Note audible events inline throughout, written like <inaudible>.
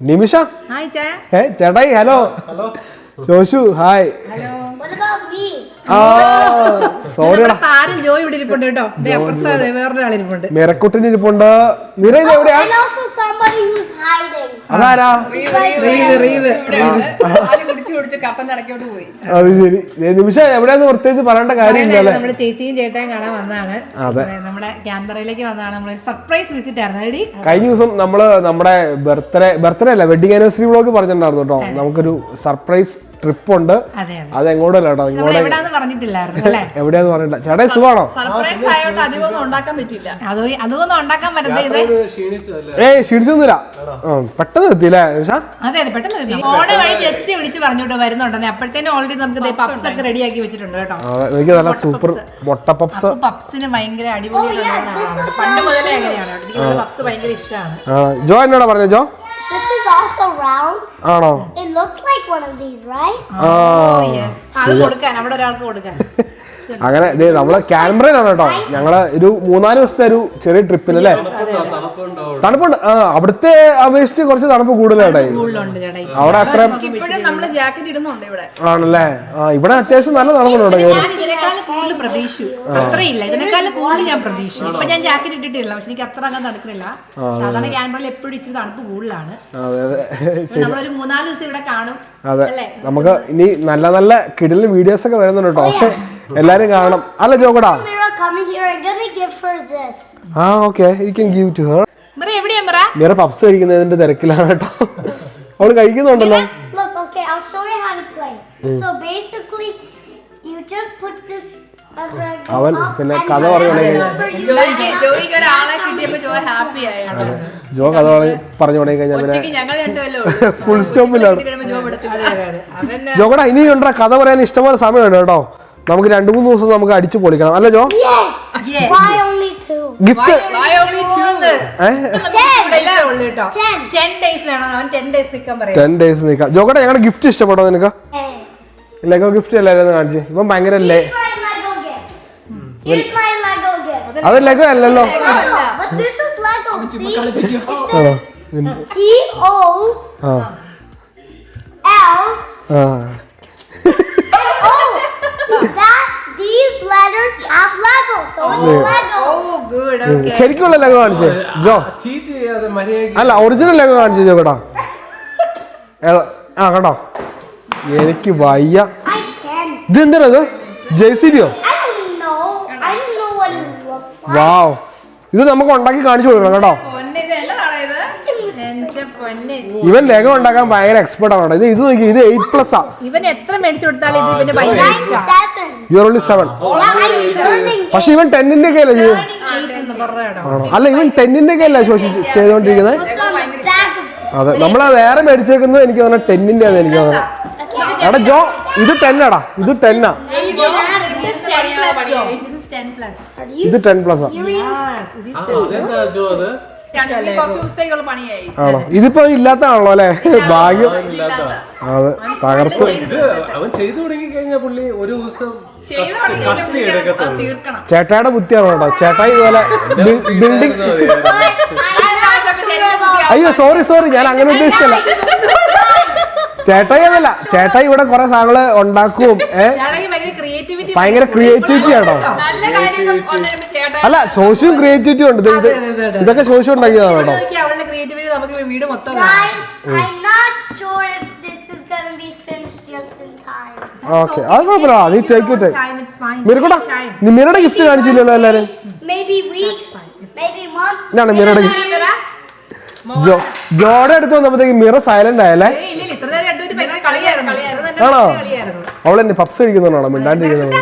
നിമിഷ? ഏ ചേട്ടായി hello. Hello. Joshu hi. മിറക്കുട്ടിന് ഇരിപ്പുണ്ട് നിറ ഇത് എവിടെയാ? അതാരാ? അത് ശരി. നിമിഷ എവിടെയാന്ന് പ്രത്യേകിച്ച് പറയേണ്ട കാര്യമില്ല അല്ലേ? നമ്മുടെ ചേച്ചിയും ചേട്ടയും കാണാൻ വന്നതാണ്. നമ്മുടെ ക്യാൻബറയിലേക്ക് വന്നതാണ്. നമ്മൾ സർപ്രൈസ് വിസിറ്റ് ആയിരുന്നു. റെഡി കഴിഞ്ഞ ദിവസം നമ്മൾ നമ്മുടെ ബർത്ത്ഡേ ബർത്ത്ഡേ അല്ല വെഡിങ് ആനിവേഴ്സറി വ്ളോഗ് പറഞ്ഞിട്ടുണ്ടായിരുന്നു കേട്ടോ. നമുക്കൊരു സർപ്രൈസ് ട്രിപ്പ് ഉണ്ട് അതെ. എങ്ങോട്ടല്ല കേട്ടോ ഇങ്ങോട്ട്. പറഞ്ഞിട്ടില്ലായിരുന്നു അല്ലേ? <laughs> എവിടെയാന്ന് പറഞ്ഞില്ല ചേട്ടാ സുഖമാണോ? സർപ്രൈസ് ആയതുകൊണ്ട് അധികം ഉണ്ടാക്കാൻ പറ്റില്ല അത് അതൊന്നും ഉണ്ടാക്കാൻ പറ്റുന്നത് ഇത്. ഏയ് ക്ഷീണിച്ചൊന്നുമില്ല. പെട്ടെന്ന് എത്തിയില്ലേ നിമിഷ? അതെ അതെ പെട്ടെന്ന് എത്തി. ഓണ വഴി ജസ്റ്റ് വിളിച്ച് പറഞ്ഞോട്ടോ വരുന്നുണ്ടെന്ന്. അപ്പോഴത്തേനും ഓൾറെഡി നമുക്ക് പപ്സ് ഒക്കെ റെഡിയാക്കി വെച്ചിട്ടുണ്ട് കേട്ടോ. എനിക്ക് നല്ല സൂപ്പർ മുട്ട പപ്സ്. ഇഷ്ടമാണ്. ജോ എന്നോടാ പറഞ്ഞോ ജോ? This is also round. ആണോ? It looks like one of these, right? ആ അത് കൊടുക്കാൻ അവിടെ ഒരാൾക്ക് കൊടുക്കാൻ. <laughs> അങ്ങനെ ദേ നമ്മൾ ക്യാൻബ്രയിലാണ് കേട്ടോ. ഞങ്ങളെ ഒരു മൂന്നാൽ ദിവസത്തെ ഒരു ചെറിയ ട്രിപ്പിന് അല്ലേ? തണുപ്പുണ്ട്. ആ അവിടുത്തെ അപേക്ഷിച്ച് കുറച്ച് തണുപ്പ് കൂടുതലാട്ടെ കൂടുതലുണ്ട് ചേട്ടാ. അവിടെ അത്ര ഇപ്പോഴും നമ്മൾ ജാക്കറ്റ് ഇടുന്നുണ്ട് ഇവിടെ. ആണല്ലേ? ആ ഇവിടെ അത്യാവശ്യം നല്ല തണുപ്പുണ്ട് കേട്ടോ ഞാൻ ഇതിനേക്കാളും കൂടുതൽ പ്രതീക്ഷിച്ചു അത്രയില്ല. ഇതിനേക്കാളും കൂടുതൽ ഞാൻ പ്രതീക്ഷിച്ചു. ഇപ്പൊ ഞാൻ ജാക്കറ്റ് ഇട്ടിട്ടില്ല പക്ഷെ എനിക്ക് അത്ര അങ്ങനെ നടക്കുന്നില്ല സാധാരണ ക്യാൻബറിൽ എപ്പോഴും ഇച്ചിരി തണുപ്പ് കൂടുതലാണ്. നമ്മളൊരു മൂന്നാൽ ദിവസം ഇവിടെ കാണും. അതെ. അല്ലേ? നമുക്ക് ഇനി നല്ല നല്ല കിടിലും വീഡിയോസ് ഒക്കെ വരുന്നുണ്ട് കേട്ടോ. എല്ലാരും കാണണം. അല്ല this. ആ okay you can give to her Mira puffs കഴിക്കുന്നതിന്റെ തിരക്കിലാണ് കേട്ടോ. അവൾ കഴിക്കുന്നുണ്ടല്ലോ. I'll show you how to play. So basically, you just put this അവൻ പിന്നെ കഥ പറഞ്ഞു ജോ ഹാപ്പി ആയാണ്. ജോ കഥ പറഞ്ഞ് പറഞ്ഞു തുടങ്ങി കഴിഞ്ഞാൽ പിന്നെ ഫുൾ സ്റ്റോപ്പിലാണ് ജോക്കടാ ഇനി ഉണ്ടോ കഥ പറയാൻ ഇഷ്ടംപോലെ സമയമുണ്ട് കേട്ടോ. നമുക്ക് രണ്ടു മൂന്ന് ദിവസം നമുക്ക് അടിച്ചു പൊളിക്കണം. അല്ല ജോ? ഗിഫ്റ്റ്. ടെൻ ഡേയ്സ് നിൽക്കാം ജോക്കടാ ഞങ്ങളുടെ ഗിഫ്റ്റ് ഇഷ്ടപ്പെട്ടോ നിനക്ക്. ലെഗോ ഗിഫ്റ്റ് എല്ലാവരും കാണിച്ചേ. ഇപ്പം ഭയങ്കര അത് ലെഗോ അല്ലല്ലോ. No, no, but this is Lego. See? ആണോ? T O ആ. ആ. O. That these letters have Lego, so oh good ശരിക്കുള്ള ലെഗോ കാണിച്ചേ ജോ. അല്ല ഒറിജിനൽ ലെഗോ കാണിച്ചു ജോ കേട്ടോ. <laughs> ആ കേട്ടോ. എനിക്ക് വയ്യ. I can. ഇത് എന്തിനാ ജെ സി ബിയോ? വാവ് ഇത് നമുക്ക് ഉണ്ടാക്കി കാണിച്ചു കൊടുക്കണം കേട്ടോ പൊന്നെ ഇത് ഇത് എന്റെ പൊന്നെ ഇവൻ ലേഖം ഉണ്ടാക്കാൻ ഭയങ്കര എക്സ്പെർട്ട് ആണ് ഇത് ഇത് നോക്കി ഇത് എയ്റ്റ് പ്ലസ് ആ ഇവൻ എത്ര മേടിച്ചു കൊടുത്താലും ഇത് സെവൻ. പക്ഷെ ഇവൻ ടെന്നിന്റെ ഒക്കെ അല്ലേ അല്ല ഇവൻ ടെന്നിന്റെ ഒക്കെ അല്ലേ ചെയ്തോണ്ടിരിക്കുന്നത്? അതെ നമ്മൾ വേറെ മേടിച്ചേക്കുന്നത് എനിക്ക് തോന്നുന്നു ടെന്നിന്റെ ആണ് എനിക്ക് തോന്നുന്നത് എടാ ജോ ഇത് ടെന്നാടാ ഇത് ടെന്നാ ഇത് ടെൻ പ്ലസ് ആണോ ഇതിപ്പോ ഇല്ലാത്തതാണല്ലോ അല്ലെ ഭാഗ്യം അതെ തകർത്ത് അവൻ ചെയ്തു തുടങ്ങി കഴിഞ്ഞാൽ പുള്ളി ഒരു ദിവസം ചേട്ടായുടെ ബുദ്ധിയാണ് കേട്ടോ ചേട്ടായി ഇതുപോലെ ബിൽഡിംഗ്. അയ്യോ സോറി സോറി ഞാൻ അങ്ങനെ ഉദ്ദേശിച്ചല്ല ചേട്ടായി അതല്ല ചേട്ടായി ഇവിടെ കുറെ സാധനങ്ങൾ ഉണ്ടാക്കും ഏ ഭയങ്കര ക്രിയേറ്റിവിറ്റി ആണോ? അല്ല സോഷ്യൽ ക്രിയേറ്റിവിറ്റി ഉണ്ട്. ഇത് ഇതൊക്കെ സോഷ്യം ഉണ്ടാക്കിയതാണോ. ഓക്കെ അത് കുഴപ്പമില്ല. നീ ടേക്ക് ഇട്ട് മിറക്കൂടാ നീ മിറയുടെ ഗിഫ്റ്റ് കാണിച്ചില്ലല്ലോ എല്ലാരും. ഇതാണ് മിറയുടെ ഗിഫ്റ്റ് ജോ ജോടെ അടുത്ത് വന്നപ്പോഴത്തേക്ക് മിറ സൈലന്റ് ആയല്ലേ? ആണോ? അവൾ എന്നെ പപ്സ് കഴിക്കുന്നവനാണോ? മിണ്ടാണ്ടിരിക്കുന്നത്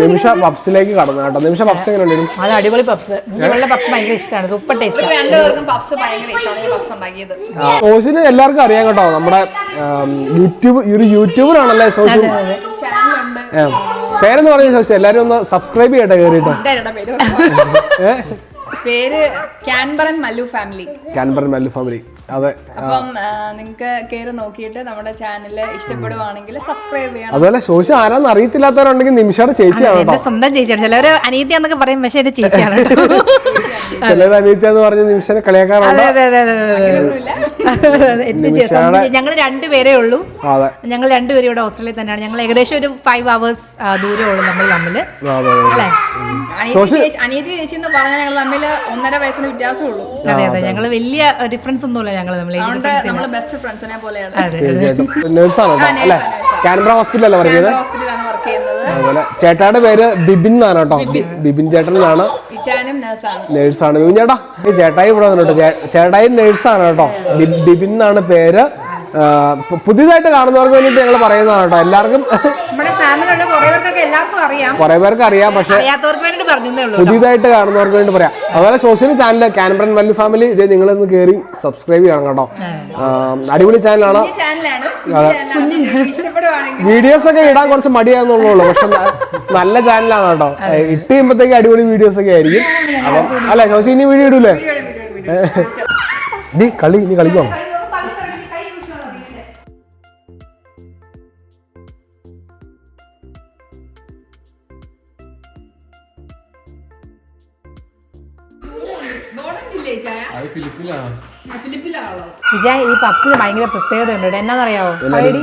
നിമിഷ പപ്സിലേക്ക് കടന്നു കേട്ടോ. നിമിഷ പപ്സ് എങ്ങനെ ഉണ്ടായിരുന്നു അത് അടിപൊളി പപ്സ്. ഞങ്ങളുടെ പപ്സ് ഭയങ്കര ഇഷ്ടമാണ് സൂപ്പർ ടേസ്റ്റ്. രണ്ടുപേർക്കും പപ്സ് ഭയങ്കര ഇഷ്ടമാണ് പപ്സ് ഉണ്ടാക്കിയത്. സോഷിന് എല്ലാവർക്കും അറിയാം കേട്ടോ. നമ്മുടെ യൂട്യൂബ് ഒരു യൂട്യൂബറാണല്ലേ സോഷു? ചാനലുണ്ട് ഏ, പേരെന്ന് പറഞ്ഞ ശേഷം എല്ലാരും ഒന്ന് സബ്സ്ക്രൈബ് ചെയ്യട്ടെ കേറിട്ടോ പേര് Canberran Mallu family. Canberran Mallu family. അതെ. അപ്പം നിങ്ങൾക്ക് കയറി നോക്കിയിട്ട് നമ്മുടെ ചാനൽ ഇഷ്ടപ്പെടുവാണെങ്കിൽ സബ്സ്ക്രൈബ് ചെയ്യണം. അതുപോലെ ശോശ ആരാന്ന് അറിയത്തില്ലാത്തവരുണ്ടെങ്കിൽ നിമിഷയുടെ ചേച്ചിയാണ് സ്വന്തം ചേച്ചിയാണ്. ചിലവര് അനീതി എന്നൊക്കെ പറയും പക്ഷെ എന്റെ ചേച്ചിയാണ്. <laughs> ചിലർ അനിയത്തി എന്ന് പറഞ്ഞ നിമിഷനെ കളിയാക്കാറുണ്ട്. <laughs> ഞങ്ങൾ രണ്ടുപേരേ ഉള്ളൂ. അതെ. ഞങ്ങൾ രണ്ടുപേരും ഇവിടെ ഓസ്ട്രേലിയയിൽ തന്നെയാണ്. ഞങ്ങൾ ഏകദേശം ഒരു ഫൈവ് അവേഴ്സ് ദൂരേ ഉള്ളൂ നമ്മൾ തമ്മിൽ അല്ലേ? അനിയത്തി ചേച്ചി എന്ന് പറഞ്ഞാൽ ഞങ്ങൾ തമ്മിൽ ഒന്നര വയസ്സിന് വ്യത്യാസമുള്ളൂ അതെ അതെ. ഞങ്ങൾ വലിയ ഡിഫറൻസ് ഒന്നുമില്ല ഞങ്ങൾ തമ്മിൽ നമ്മൾ ബെസ്റ്റ് ഫ്രണ്ട്സിനെ പോലെയാണ്. ഹോസ്പിറ്റലല്ലേ അതുപോലെ ചേട്ടായുടെ പേര് ബിബിൻ എന്നാണ് കേട്ടോ. ബിബിൻ. ചേട്ടൻ എന്നാണ് നഴ്സാണ്. ബിബിൻ ചേട്ടാ ഈ ചേട്ടായി ഇവിടെ വന്നിട്ടോ ചേട്ടായി നേഴ്സാണ് കേട്ടോ. ബിബിൻ എന്നാണ് പേര്. പുതിയതായിട്ട് കാണുന്നവർക്ക് വേണ്ടിയിട്ട് ഞങ്ങൾ പറയുന്നതാണ് കേട്ടോ. എല്ലാവർക്കും കുറെ പേർക്ക് അറിയാം പക്ഷേ പുതിയതായിട്ട് കാണുന്നവർക്ക് വേണ്ടി പറയാം. അതുപോലെ social channel Canberran Mallu family ഇത് നിങ്ങളൊന്ന് കയറി സബ്സ്ക്രൈബ് ചെയ്യണം കേട്ടോ. അടിപൊളി ചാനലാണ്. വീഡിയോസ് ഒക്കെ ഇടാൻ കുറച്ച് മടിയാന്നുള്ളൂ പക്ഷെ നല്ല ചാനലാണ് കേട്ടോ. ഇട്ട് കഴിയുമ്പോഴത്തേക്ക് അടിപൊളി വീഡിയോസ് ഒക്കെ ആയിരിക്കും. അപ്പം അല്ലെ ശോശി ഇനി വീഡിയോ ഇടൂലേ? നീ കളി നീ കളിക്കോ? ഈ പപ്പിന് ഭയങ്കര പ്രത്യേകത ഉണ്ട്. എന്നാന്നറിയാവോ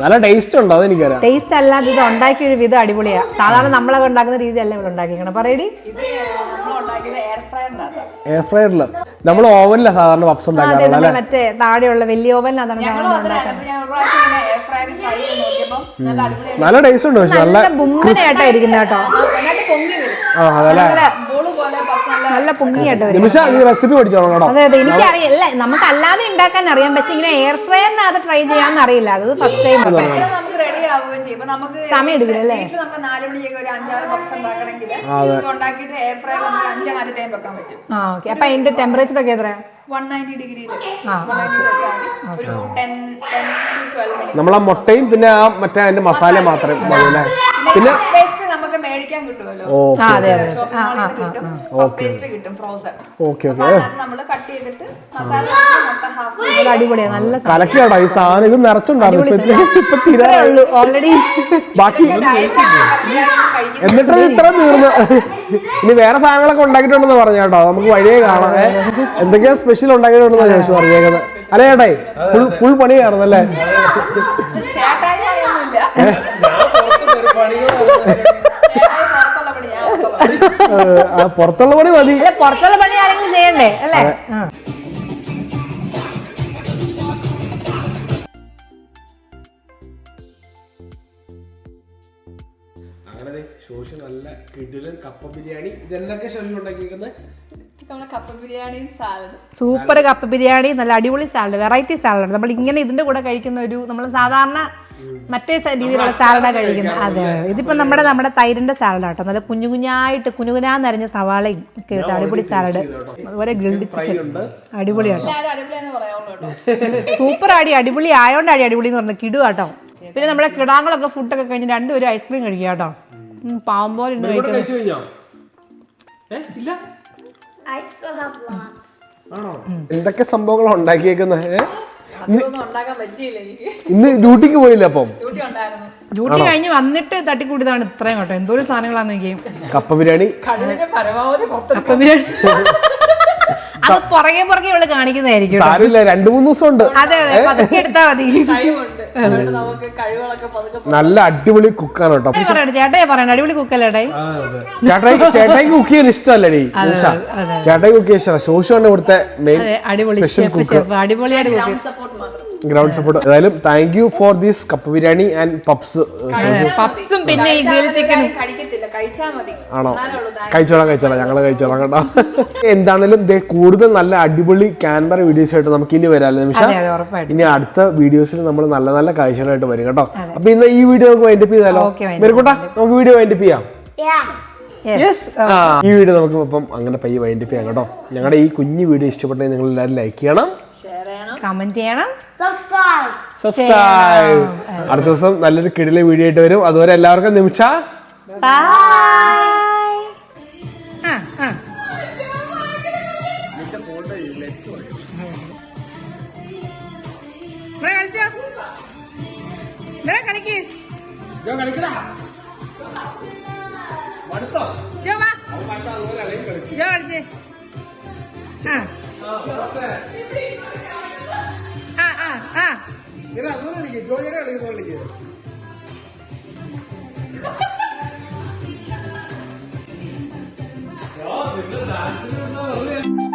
നല്ല ടേസ്റ്റ് ഉണ്ടോ അതെനിക്കറിയാം ടേസ്റ്റ് അല്ലാതെ ഇത് ഉണ്ടാക്കിയ ഒരു വിധം അടിപൊളിയാ സാധാരണ നമ്മളൊക്കെ ഉണ്ടാക്കുന്ന രീതിയല്ല ഇവിടെ ഉണ്ടാക്കിക്കണം പറയടി ഇത് നമ്മൾ ഉണ്ടാക്കിയത് എയർ ഫ്രയറിൽ നമ്മൾ ഓവനിലാ സാധാരണ പപ്സ് ഉണ്ടാക്കാറുള്ളത് മറ്റേ താഴെയുള്ള വലിയ ഓവനിലാണ് ഞങ്ങളും അതിനകത്ത് ഞാൻ ഒരു പ്രാവശ്യം എയർ ഫ്രയറിൽ ട്രൈ ചെയ്ത് നോക്കിയപ്പോൾ നല്ല ടേസ്റ്റ് ഉണ്ട് പക്ഷെ നല്ല നല്ല ബുമ്മനായിട്ടാ ഇരിക്കുന്ന കേട്ടോ പൊങ്ങി വരും ആ അതല്ലേ നല്ല പുണ്യായിട്ട് പൊങ്ങിയായിട്ട് വരും. നിമിഷ ഈ റെസിപ്പി പഠിച്ചോളാം കേട്ടോ അതെ എനിക്ക് അറിയില്ല നമുക്ക് അല്ലാതെ ഉണ്ടാക്കാൻ അറിയാം പക്ഷെ ഇങ്ങനെ എയർ ഫ്രയറിനകത്ത് ട്രൈ ചെയ്യാൻ അറിയില്ല. അത് ഫസ്റ്റ് ടൈം നമുക്ക് റെഡി ആവുകയും ചെയ്യും. ഇപ്പൊ നമുക്ക് സമയം എടുക്കില്ല അല്ലേ? നമുക്ക് നാല് മണിക്ക് ഒരു അഞ്ചാറ് ബോക്സ് ഉണ്ടാക്കണമെങ്കിൽ അതെ. ഇത് ഉണ്ടാക്കിയിട്ട് എയർ ഫ്രയർ നമുക്ക് അഞ്ചാറ് ടൈം വെക്കാൻ പറ്റും. ആ ഓക്കെ അപ്പൊ അതിന്റെ ടെമ്പറേച്ചർ ഒക്കെ എത്രയാ? 190 ഡിഗ്രി ആ. മുട്ടയും പിന്നെ ആ മറ്റേ അതിന്റെ മസാല മാത്രമേ പിന്നെ മേടിക്കാൻ കിട്ടുമല്ലോ. കിട്ടും. പേസ്റ്റ് കിട്ടും ഫ്രോസൺ ഓക്കെ ഓക്കെ. നമ്മൾ കട്ട് ചെയ്തിട്ട് മസാല അടിപൊളിയാണ് ഹാഫ് നല്ല അടിപൊളിയാ നല്ല കലക്കിയാട്ടോ ഈ സാധനം. ഇത് നിറച്ചുണ്ടായിരുന്നു. ഇപ്പൊ ഇത് ഇപ്പൊ തീരാ ഉള്ളൂ ഓൾറെഡി ബാക്കി എന്നിട്ട് ഇത്ര തീർന്നു. ഇനി വേറെ സാധനങ്ങളൊക്കെ ഉണ്ടാക്കിയിട്ടുണ്ടെന്ന് പറഞ്ഞു കേട്ടോ. നമുക്ക് വഴിയേ കാണാം. ഏ, എന്തൊക്കെയാ സ്പെഷ്യൽ ഉണ്ടാക്കിയിട്ടുണ്ടെന്ന് ചോദിച്ചു പറഞ്ഞേക്കുന്നത്. അല്ലേ ചേട്ടായി ഫുൾ ഫുൾ പണിയായിരുന്നല്ലേ? ചേട്ടായി പുറത്തുള്ള പണി ഞാൻ അകത്തുള്ള പണി. ആ, പുറത്തുള്ള പണി മതി. പുറത്തുള്ള പണി ആരെങ്കിലും ചെയ്യണ്ടേ? അല്ലേ? അങ്ങനെ ശോഷി നല്ല കിടിലൻ കപ്പ ബിരിയാണി. ഇതെന്തൊക്കെ ശോഷി ഉണ്ടാക്കിയിരിക്കുന്നത് നമ്മുടെ കപ്പ ബിരിയാണിയും സാലഡും. സൂപ്പർ കപ്പ ബിരിയാണി നല്ല അടിപൊളി സാലഡ് വെറൈറ്റി സാലഡ്. നമ്മൾ ഇങ്ങനെ ഇതിന്റെ കൂടെ കഴിക്കുന്ന ഒരു നമ്മൾ സാധാരണ മറ്റേ രീതിയിലുള്ള സാലഡ കഴിക്കുന്നത്. അതെ. ഇതിപ്പോ നമ്മുടെ നമ്മുടെ തൈരിന്റെ സാലഡ് ആട്ടോ നല്ല കുഞ്ഞു കുഞ്ഞായിട്ട് കുനുകുനാന്നരിഞ്ഞ സവാളയും ഒക്കെ ഇട്ട് അടിപൊളി സാലഡ്. അതുപോലെ ഗ്രിൽഡ് ചിക്കൻ. അടിപൊളിയാട്ടോ കേട്ടോ. സൂപ്പർ <laughs> അടി അടിപൊളി ആയോണ്ട് അടി അടിപൊളി എന്ന് പറഞ്ഞ കിടു കേട്ടോ. പിന്നെ നമ്മുടെ കിടാങ്ങളൊക്കെ ഫുഡൊക്കെ കഴിഞ്ഞ് രണ്ടുപേരും ഐസ്ക്രീം കഴിക്കുക കേട്ടോ. പാമ്പോലെ പാവം പോലെ. എന്തൊക്കെ സംഭവങ്ങൾ ഉണ്ടാക്കിയേക്കുന്നത് ഇന്ന് ഡ്യൂട്ടിക്ക് പോയില്ല അപ്പം? ഡ്യൂട്ടി ഉണ്ടായിരുന്നു. ഡ്യൂട്ടി കഴിഞ്ഞ് വന്നിട്ട് തട്ടിക്കൂടിയതാണ് ഇത്രയും കേട്ടോ. എന്തോ സാധനങ്ങളാന്ന് എനിക്ക് കപ്പ ബിരിയാണി? കപ്പ ബിരിയാണി. അത് പുറകെ പുറകെ ഇവൾ കാണിക്കുന്നതായിരിക്കും. സാരമില്ല രണ്ടു മൂന്ന് ദിവസം ഉണ്ട്. അതെ അതെ പതുക്കെ എടുത്താ മതി. നല്ല അടിപൊളി കുക്കാണ് കേട്ടോ. ചേട്ടയെ പറയണ്ട അടിപൊളി കുക്കല്ലേടേ ചേട്ടായി ചേട്ടായി കുക്ക് ചെയ്യാൻ ഇഷ്ടമല്ലേ അതെ. ചേട്ടായി കുക്ക് ചെയ്യാൻ ഇഷ്ടമാണ് ശോഷമാണ് ഇവിടുത്തെ മെയിൻ അടിപൊളി ഷെഫ് ഷെഫ് അടിപൊളിയായിട്ട് ഗ്രൗണ്ട് സപ്പോർട്ട് ഏതായാലും thank you for this kappa biryani and puffs പപ്സും പിന്നെ ഈ ഗ്രിൽ ചിക്കനും ആണോ? കഴിച്ചോളാം കഴിച്ചോളാം. ഞങ്ങൾ കഴിച്ചോളാം കേട്ടോ. <laughs> എന്താണെങ്കിലും ദേ കൂടുതൽ നല്ല അടിപൊളി ക്യാൻബർ വീഡിയോസ് ആയിട്ട് നമുക്ക് ഇനി വരാം നിമിഷം? ഇനി അടുത്ത വീഡിയോസിൽ നമ്മൾ നല്ല നല്ല കാഴ്ചകളായിട്ട് വരും കേട്ടോ. അപ്പൊ ഇന്ന് ഈ വീഡിയോ നമുക്ക് വൈൻഡപ്പ് ചെയ്താലോ? മെരുക്കൂട്ടാ നമുക്ക് വീഡിയോ വൈൻഡപ്പ് ചെയ്യാം. ഈ വീഡിയോ നമുക്ക് ഇപ്പം അങ്ങനെ പയ്യെ വൈൻഡപ്പ് ചെയ്യാം കേട്ടോ. ഞങ്ങളുടെ ഈ കുഞ്ഞു വീഡിയോ ഇഷ്ടപ്പെട്ടെങ്കിൽ നിങ്ങൾ എല്ലാവരും ലൈക്ക് ചെയ്യണം. ഷെയർ ചെയ്യണം. കമന്റ് ചെയ്യണം. സബ്സ്ക്രൈബ് അടുത്ത ദിവസം നല്ലൊരു കിടിലെ വീഡിയോ ആയിട്ട് വരും. അതുവരെ എല്ലാവർക്കും നിമിഷ ആ. 啊！你俩怎么一叫一个来说了一句？有你们俩，你们都有。